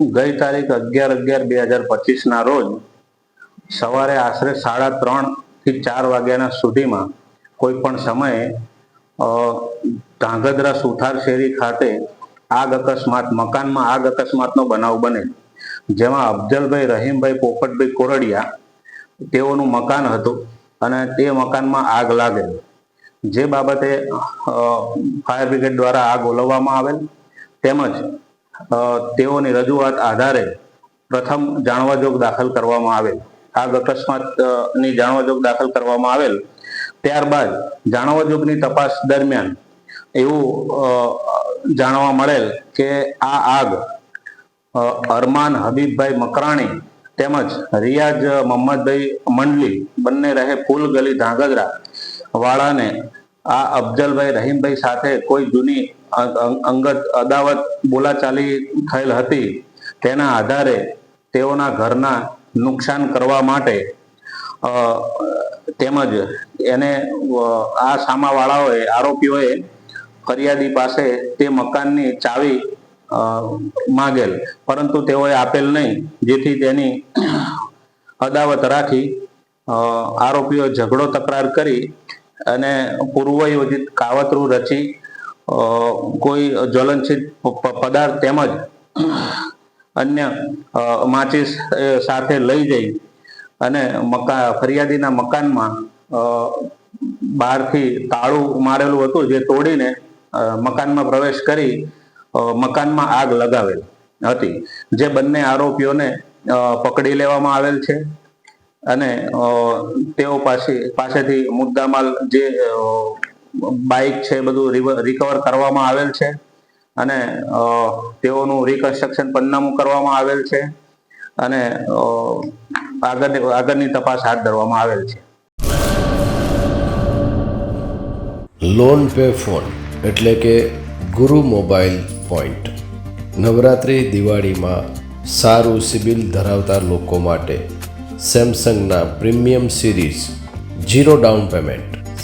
ગઈ તારીખ અગિયાર અગિયાર બે હજાર પચીસના રોજ સવારે આશરે સાડા ત્રણથી ચાર વાગ્યાના સુધીમાં કોઈ પણ સમયે ધાંગધ્રા સુથાર શેરી ખાતે આગ અકસ્માત, મકાનમાં આગ અકસ્માતનો બનાવ બને. જેમાં અફજલભાઈ રહીમભાઈ, પોપટભાઈ કોરડિયા તેઓનું મકાન હતું અને તે મકાનમાં આગ લાગેલી. જે બાબતે ફાયર બ્રિગેડ દ્વારા આગ ઓલવવામાં આવેલ. તેમજ તેઓની રજૂઆત આધારે પ્રથમ જાણવાજોગ દાખલ કરવામાં આવેલ. આગ અકસ્માતની જાણવાજોગ દાખલ કરવામાં આવેલ. ત્યારબાદ જાણવાજોગની તપાસ દરમિયાન એવું જાણવા મળેલ કે આ આગ અરમાન હબીબભાઈ મકરાણી તેમજ રિયાજ મોહમ્મદભાઈ મંડલી બંને રહે ફૂલ ગલી ધાંગધ્રા વાળાને આ અફજલભાઈ રહીમભાઈ સાથે કોઈ જૂની અંગત અદાવત બોલાચાલી થયેલ હતી. તેના આધારે તેઓના ઘરના નુકસાન કરવા માટે તેમજ એને આ સામાવાળાઓએ, આરોપીઓએ ફરિયાદી પાસે તે મકાનની ચાવી માગેલ. પરંતુ તેઓએ આપેલ નહીં. જેથી તેની અદાવત રાખી આરોપીઓ ઝઘડો તકરાર કરી અને પૂર્વયોજિત કાવતરું રચી કોઈ જ્વલનશીલ પદાર્થ તેમજ અન્ય માચીસ સાથે લઈ જઈ અને મકા, ફરિયાદીના મકાનમાં બહારથી તાળું મારેલું હતું જે તોડીને મકાનમાં પ્રવેશ કરી મકાનમાં આગ લગાવેલ હતી. જે બંને આરોપીઓને પકડી લેવામાં આવેલ છે અને તેઓ પાસે પાસેથી મુદ્દામાલ જે બાઇક છે બધું રિકવર કરવામાં આવેલ છે. અને તેઓનું રિકન્સ્ટ્રક્શન પંચનામું કરવામાં આવેલ છે. અને આગળ, આગળની તપાસ હાથ ધરવામાં આવેલ છે. લોન પે ફોન એટલે કે ગુરુ મોબાઈલ પોઈન્ટ. નવરાત્રિ દિવાળીમાં સારું સિબિલ ધરાવતા લોકો માટે સેમસંગના premium series, zero down payment.